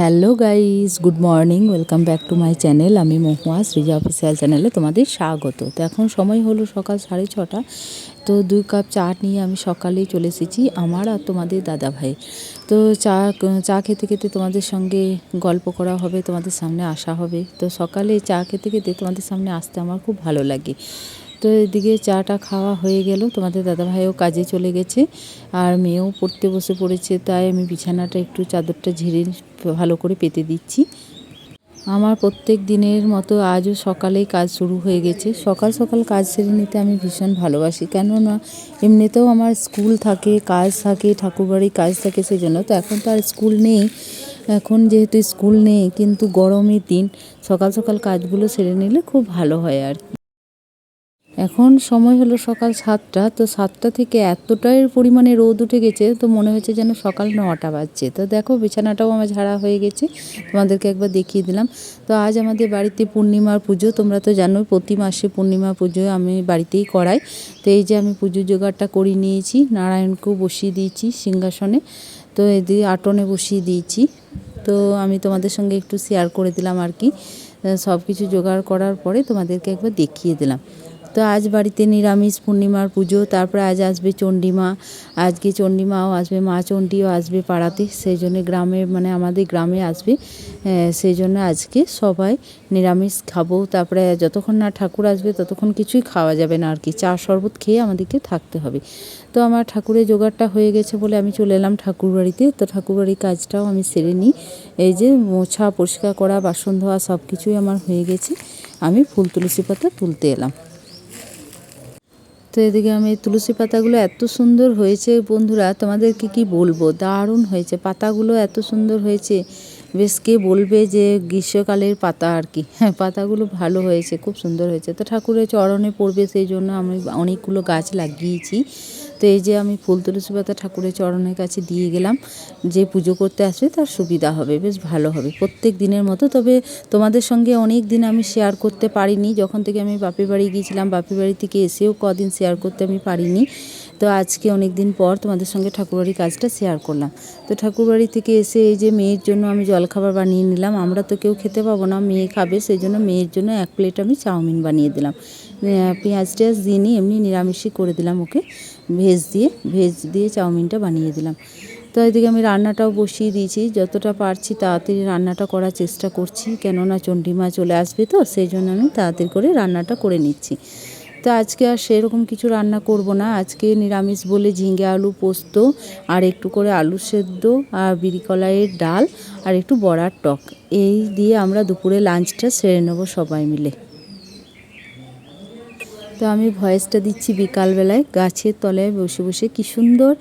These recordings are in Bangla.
Hello guys good morning, welcome back to my channel. আমি মহুয়া সৃজা অফিসিয়াল চ্যানেলে তোমাদের স্বাগত। তো এখন সময় হলো সকাল সাড়ে ছটা। তো দুই কাপ চা নিয়ে আমি সকালেই চলে এসেছি আমার আর তোমাদের দাদা ভাই তো চা চা খেতে খেতে তোমাদের সঙ্গে গল্প করা হবে, তোমাদের সামনে আসা হবে। তো সকালে চা খেতে খেতে তোমাদের সামনে আসতে আমার খুব ভালো লাগে। তো এদিকে চাটা খাওয়া হয়ে গেল। তোমাদের দাদাভাইও কাজে চলে গেছে আর মেয়েও পড়তে বসে পড়েছে, তাই আমি বিছানাটা একটু চাদরটা ঝেড়ে ভালো করে পেতে দিচ্ছি। আমার প্রত্যেক দিনের মতো আজও সকালেই কাজ শুরু হয়ে গেছে। সকাল সকাল কাজ সেরে নিতে আমি ভীষণ ভালোবাসি, কেননা এমনিতেও আমার স্কুল থাকে, কাজ থাকে, ঠাকুরবাড়ির কাজ থাকে সেই জন্য তো এখন তো আর স্কুল নেই, এখন যেহেতু স্কুল নেই, কিন্তু গরমের দিন সকাল সকাল কাজগুলো সেরে নিলে খুব ভালো হয় আর কি। এখন সময় হলো সকাল সাতটা, তো সাতটা থেকে এতটাই পরিমাণে রোদ উঠে গেছে, তো মনে হচ্ছে যেন সকাল নটা বাজছে। তো দেখো বিছানাটাও আমার ঝাড়া হয়ে গেছে, তোমাদেরকে একবার দেখিয়ে দিলাম। তো আজ আমাদের বাড়িতে পূর্ণিমার পুজো, তোমরা তো জানোই প্রতি মাসে পূর্ণিমা পুজো আমি বাড়িতেই করাই। তো এই যে আমি পুজো জোগাড়টা করে নিয়েছি, নারায়ণকেও বসিয়ে দিয়েছি সিংহাসনে, তো এদিকে আটনে বসিয়ে দিয়েছি। তো আমি তোমাদের সঙ্গে একটু শেয়ার করে দিলাম আর কি সব কিছু জোগাড় করার পরে তোমাদেরকে একবার দেখিয়ে দিলাম। তো আজ বাড়িতে নিরামিষ পূর্ণিমার পুজো, তারপরে আজ আসবে চণ্ডীমা। আজকে চণ্ডীমাও আসবে, মা চণ্ডীও আসবে পাড়াতে সেই জন্য গ্রামে মানে আমাদের গ্রামে আসবে। সেই জন্য আজকে সবাই নিরামিষ খাব। তারপরে যতক্ষণ না ঠাকুর আসবে, ততক্ষণ কিছুই খাওয়া যাবে না আর কি। চা শরবত খেয়ে আমাদেরকে থাকতে হবে। তো আমার ঠাকুরের জোগাড়টা হয়ে গেছে বলে আমি চলে এলাম ঠাকুর বাড়িতে। তো ঠাকুরবাড়ির কাজটাও আমি সেরে নিই। এই যে মোছা, পরিষ্কার করা, বাসন ধোয়া সব কিছুই আমার হয়ে গেছে। আমি ফুল, তুলসী পাতা তুলতে এলাম। তো এদিকে আমি তুলসী পাতাগুলো এত সুন্দর হয়েছে। বন্ধুরা, তোমাদেরকে কি বলব? দারুণ হয়েছে। পাতাগুলো এত সুন্দর হয়েছে। বেশ কে বলবে যে গ্রীষ্মকালের পাতা আর কি? হ্যাঁ পাতাগুলো ভালো হয়েছে, খুব সুন্দর হয়েছে। তো ঠাকুরের চরণে পড়বে, সেই জন্য আমি অনেকগুলো গাছ লাগিয়েছি। তো এই যে আমি ফুল তুলসী পাতা ঠাকুরের চরণের কাছে দিয়ে গেলাম, যে পুজো করতে আসবে তার সুবিধা হবে, বেশ ভালো হবে। প্রত্যেক দিনের মতো, তবে তোমাদের সঙ্গে অনেক দিন আমি শেয়ার করতে পারিনি। যখন থেকে আমি বাপের বাড়ি গিয়েছিলাম, বাপের বাড়ি থেকে এসেও কদিন শেয়ার করতে আমি পারিনি। তো আজকে অনেক দিন পর তোমাদের সঙ্গে ঠাকুরবাড়ির কাজটা শেয়ার করলাম। তো ঠাকুরবাড়ি থেকে এসে এই যে মেয়ের জন্য আমি জলখাবার বানিয়ে নিলাম, আমরা তো কেউ খেতে পাবো না, মেয়ে খাবে সেই জন্য মেয়ের জন্য এক প্লেট আমি চাউমিন বানিয়ে দিলাম। পেঁয়াজ টেয়াজ দিয়ে নিয়ে এমনি নিরামিষই করে দিলাম ওকে, ভেজ দিয়ে ভেজ দিয়ে চাউমিনটা বানিয়ে দিলাম। তো এদিকে আমি রান্নাটাও বসিয়ে দিয়েছি, যতটা পারছি তাড়াতাড়ি রান্নাটা করার চেষ্টা করছি, কেননা চণ্ডীমা চলে আসবে তো, সেই জন্য আমি তাড়াতাড়ি করে রান্নাটা করে নিচ্ছি। তো আজকে আর সেরকম কিছু রান্না করব না। আজকে নিরামিষ বলে ঝিঙ্গে আলু পোস্ত, আর একটু করে আলু সেদ্ধ, আর বিরিকলাইয়ের ডাল, আর একটু বড়ার টক। এই দিয়ে আমরা দুপুরে লাঞ্চটা সেরে নেব সবাই মিলে। তো আমি ভয়েসটা দিচ্ছি বিকালবেলায়। গাছের তলায় বসে বসে কি সুন্দর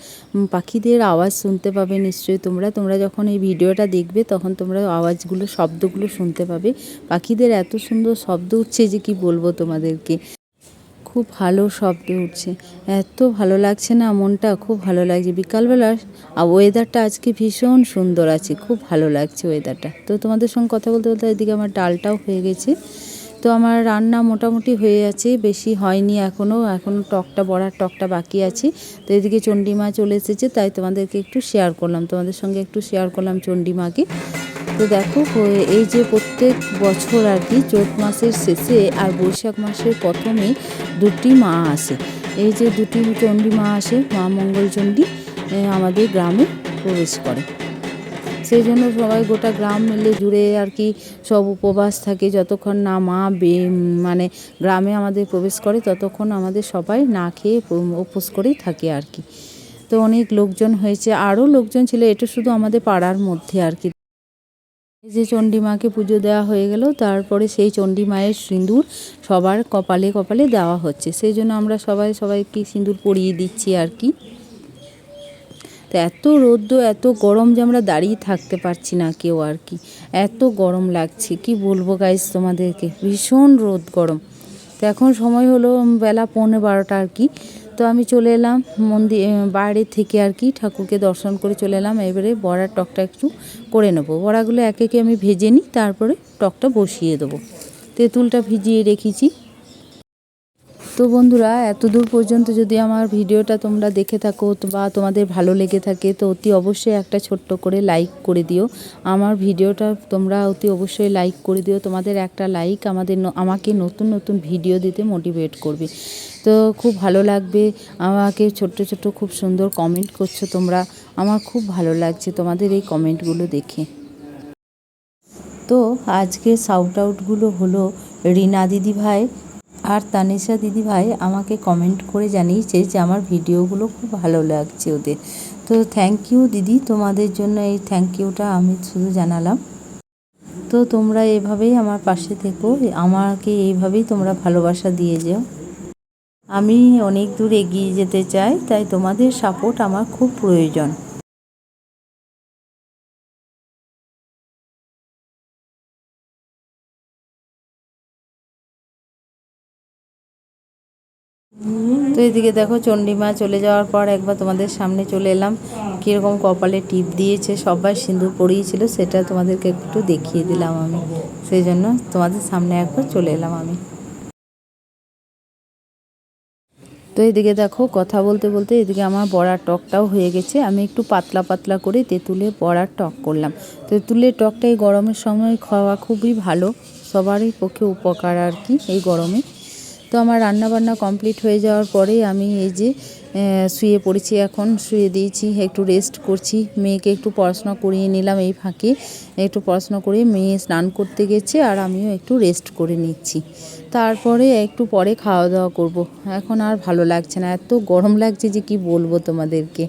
পাখিদের আওয়াজ শুনতে পাবে নিশ্চয়ই তোমরা। তোমরা যখন এই ভিডিওটা দেখবে তখন তোমরা আওয়াজগুলো, শব্দগুলো শুনতে পাবে। পাখিদের এত সুন্দর শব্দ উঠছে যে কি বলব তোমাদেরকে। খুব ভালো শব্দ উঠছে। এত ভালো লাগছে না মনটা, খুব ভালো লাগছে। বিকালবেলা ওয়েদারটা আজকে ভীষণ সুন্দর আছে, খুব ভালো লাগছে ওয়েদারটা তো তোমাদের সঙ্গে কথা বলতে বলতে এদিকে আমার ডালটাও হয়ে গেছে। তো আমার রান্না মোটামুটি হয়ে আছে, বেশি হয়নি এখনও এখনও টকটা, বড়ার টকটা বাকি আছে। তো এদিকে চণ্ডীমা চলে এসেছে, তাই তোমাদেরকে একটু শেয়ার করলাম। তোমাদের সঙ্গে একটু শেয়ার করলাম চণ্ডীমাকে। তো দেখো এই যে প্রত্যেক বছর আর কি চৈত মাসের শেষে আর বৈশাখ মাসের প্রথমে দুটি মা আসে। এই যে দুটি চণ্ডী মা আসে, মা মঙ্গলচণ্ডী আমাদের গ্রামে প্রবেশ করে। সেই জন্য সবাই গোটা গ্রাম মিলে জুড়ে আর কি সব উপবাস থাকে। যতক্ষণ না মা বে মানে গ্রামে আমাদের প্রবেশ করে, ততক্ষণ আমাদের সবাই না খেয়ে উপোস করেই থাকে আর কি। তো অনেক লোকজন হয়েছে। আরও লোকজন ছিল, এটা শুধু আমাদের পাড়ার মধ্যে আর কি। এই যে চণ্ডী মাকে পুজো দেওয়া হয়ে গেল, তারপরে সেই চণ্ডী মায়ের সিঁদুর সবার কপালে কপালে দেওয়া হচ্ছে। সেই জন্য আমরা সবাই সবাইকে সিঁদুর পরিয়ে দিচ্ছি আর কি। তো এত রৌদ্র, এত গরম যে আমরা দাঁড়িয়ে থাকতে পারছি না কেউ আর কি। এত গরম লাগছে, কি বলব গাইজ তোমাদেরকে? ভীষণ রোদ গরম। তো এখন সময় হলো বেলা পৌনে বারোটা আর কি। তো আমি চলে এলাম মন্দির বাইরে থেকে আর কি ঠাকুরকে দর্শন করে চলে এলাম। এবারে বড়ার টকটা একটু করে নেব। বড়াগুলো একে একে আমি ভেজে নিই, তারপরে টকটা বসিয়ে দেবো। তেঁতুলটা ভিজিয়ে রেখেছি। তো বন্ধুরা, এত দূর পর্যন্ত যদি আমার ভিডিওটা তোমরা দেখে থাকো বা তোমাদের ভালো লেগে থাকে, তো অতি অবশ্যই একটা ছোট্ট করে লাইক করে দিও। আমার ভিডিওটা তোমরা অতি অবশ্যই লাইক করে দিও। তোমাদের একটা লাইক আমাদের আমাকে নতুন নতুন ভিডিও দিতে মোটিভেট করবে। তো খুব ভালো লাগবে। আমাকে ছোট্ট ছোট্ট খুব সুন্দর কমেন্ট করছ তোমরা। আমার খুব ভালো লাগছে তোমাদের এই কমেন্টগুলো দেখে। তো আজকে সাউট আউটগুলো হলো রিনা দিদি ভাই। আর তানিশা দিদি ভাই আমাকে কমেন্ট করে জানিয়েছে যে আমার ভিডিওগুলো খুব ভালো লাগছে ওদের। তো থ্যাংক ইউ দিদি, তোমাদের জন্য এই থ্যাংক ইউটা আমি শুধু জানালাম। তো তোমরা এভাবেই আমার পাশে থেকো, আমাকে এইভাবেই তোমরা ভালোবাসা দিয়ে যাও। আমি অনেক দূর এগিয়ে যেতে চাই, তাই তোমাদের সাপোর্ট আমার খুব প্রয়োজন। তো এদিকে দেখো চণ্ডীমা চলে যাওয়ার পর একবার তোমাদের সামনে চলে এলাম। কীরকম কপালে টিপ দিয়েছে, সবাই সিঁদুর পরিয়েছিল, সেটা তোমাদেরকে একটু দেখিয়ে দিলাম আমি। সেই জন্য তোমাদের সামনে একবার চলে এলাম আমি। তো এদিকে দেখো, কথা বলতে বলতে এদিকে আমার বড়ার টকটাও হয়ে গেছে। আমি একটু পাতলা পাতলা করে তেঁতুলে বড়ার টক করলাম। তেঁতুলের টকটা এই গরমের সময় খাওয়া খুবই ভালো, সবারই পক্ষে উপকার আর কি এই গরমে। তো আমার রান্না বান্না কমপ্লিট হয়ে যাওয়ার পরে আমি এই যে শুয়ে পড়েছি এখন, শুয়ে দিয়েছি, একটু রেস্ট করছি। মেয়েকে একটু পড়াশোনা করিয়ে নিলাম এই ফাঁকে। একটু পড়াশোনা করে মেয়ে স্নান করতে গেছে আর আমিও একটু রেস্ট করে নিচ্ছি। তারপরে একটু পরে খাওয়া দাওয়া করব। এখন আর ভালো লাগছে না, এত গরম লাগছে যে কি বলব তোমাদেরকে।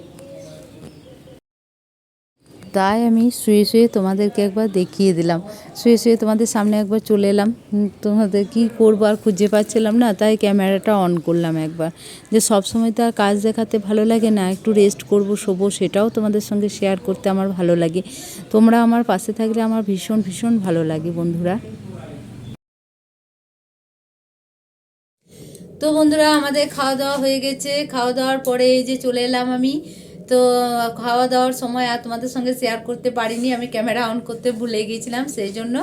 তাই আমি শুয়ে শুয়ে তোমাদেরকে একবার দেখিয়ে দিলাম। শুয়ে শুয়ে তোমাদের সামনে একবার চলে এলাম। তোমাদের কি করব আর খুঁজে পাচ্ছিলাম না, তাই ক্যামেরাটা অন করলাম একবার। যে সব সময় তো আর কাজ দেখাতে ভালো লাগে না, একটু রেস্ট করব, শোবো, সেটাও তোমাদের সঙ্গে শেয়ার করতে আমার ভালো লাগে। তোমরা আমার পাশে থাকলে আমার ভীষণ ভীষণ ভালো লাগে বন্ধুরা। তো বন্ধুরা, আমাদের খাওয়া দাওয়া হয়ে গেছে। খাওয়া দাওয়ার পরে এই যে চলে এলাম আমি। তো খাওয়া দাওয়ার সময় আর তোমাদের সঙ্গে শেয়ার করতে পারিনি, আমি ক্যামেরা অন করতে ভুলে গিয়েছিলাম, সেই জন্য।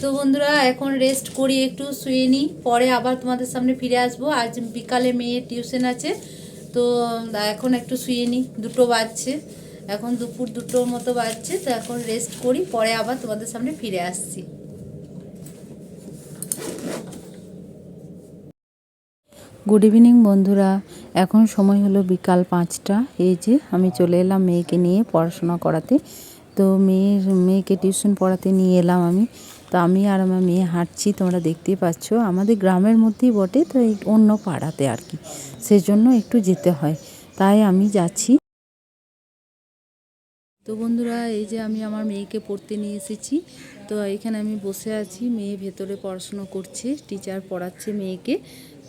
তো বন্ধুরা, এখন রেস্ট করি, একটু শুয়ে নিই পরে আবার তোমাদের সামনে ফিরে আসব। আজ বিকালে মেয়ের টিউশন আছে, তো এখন একটু শুয়ে নিই দুটো বাজছে। এখন দুপুর দুটোর মতো বাজছে, তো এখন রেস্ট করি, পরে আবার তোমাদের সামনে ফিরে আসছি। গুড ইভিনিং বন্ধুরা। এখন সময় হলো বিকাল পাঁচটা। এই যে আমি চলে এলাম মেয়েকে নিয়ে পড়াশোনা করাতে। তো মেয়ের, মেয়েকে টিউশন পড়াতে নিয়ে এলাম আমি। তো আমি আর আমার মেয়ে হাঁটছি, তোমরা দেখতেই পাচ্ছ। আমাদের গ্রামের মধ্যেই বটে, তো এই অন্য পাড়াতে আর কি। সেজন্য একটু যেতে হয়। তাই আমি যাচ্ছি। তো বন্ধুরা, এই যে আমি আমার মেয়েকে পড়তে নিয়ে এসেছি। তো এখানে আমি বসে আছি, মেয়ে ভেতরে পড়াশুনো করছে টিচার পড়াচ্ছে মেয়েকে।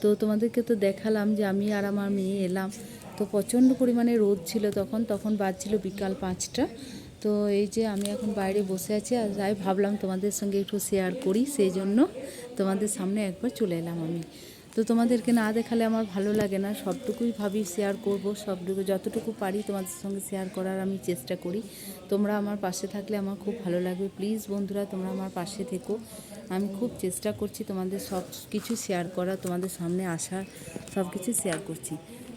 তো তোমাদেরকে তো দেখালাম যে আমি আর আমার মেয়ে এলাম। তো প্রচণ্ড পরিমাণে রোদ ছিল তখন তখন বাজছিল বিকাল পাঁচটা। তো এই যে আমি এখন বাইরে বসে আছি আর যাই ভাবলাম তোমাদের সঙ্গে একটু শেয়ার করি, সেই জন্য তোমাদের সামনে একবার চলে এলাম আমি। তো তোমাদেরকে না দেখালে আমার ভালো লাগে না। সবটুকুই ভাবি শেয়ার করব, সবটুকু যতটুকু পারি তোমাদের সঙ্গে শেয়ার করার আমি চেষ্টা করি। তোমরা আমার পাশে থাকলে আমার খুব ভালো লাগবে। প্লিজ বন্ধুরা, তোমরা আমার পাশে থেকো। আমি খুব চেষ্টা করছি তোমাদের সব কিছু শেয়ার করা, তোমাদের সামনে আসার সব কিছু শেয়ার করছি।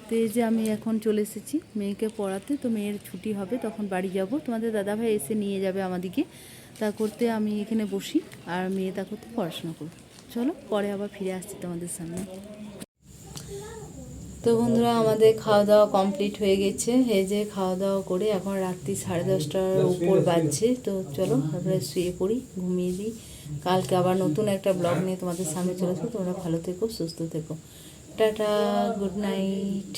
তো এই যে আমি এখন চলে এসেছি মেয়েকে পড়াতে, তো মেয়ের ছুটি হবে, তখন বাড়ি যাব। তোমাদের দাদাভাই এসে নিয়ে যাবে আমাদিকে। তা করতে আমি এখানে বসি, আর মেয়ে তা করতে পড়াশোনা করব। চলো, পরে আবার ফিরে আসছি তোমাদের সামনে। তো বন্ধুরা, আমাদের খাওয়া দাওয়া কমপ্লিট হয়ে গেছে। এই যে খাওয়া দাওয়া করে এখন রাত্রি সাড়ে দশটার উপর বাজছে। তো চলো তারপরে শুয়ে পড়ি, ঘুমিয়ে দিই। কালকে আবার নতুন একটা ব্লগ নিয়ে তোমাদের সামনে চলে আসব। তোমরা ভালো থেকো, সুস্থ থেকো। Tata good night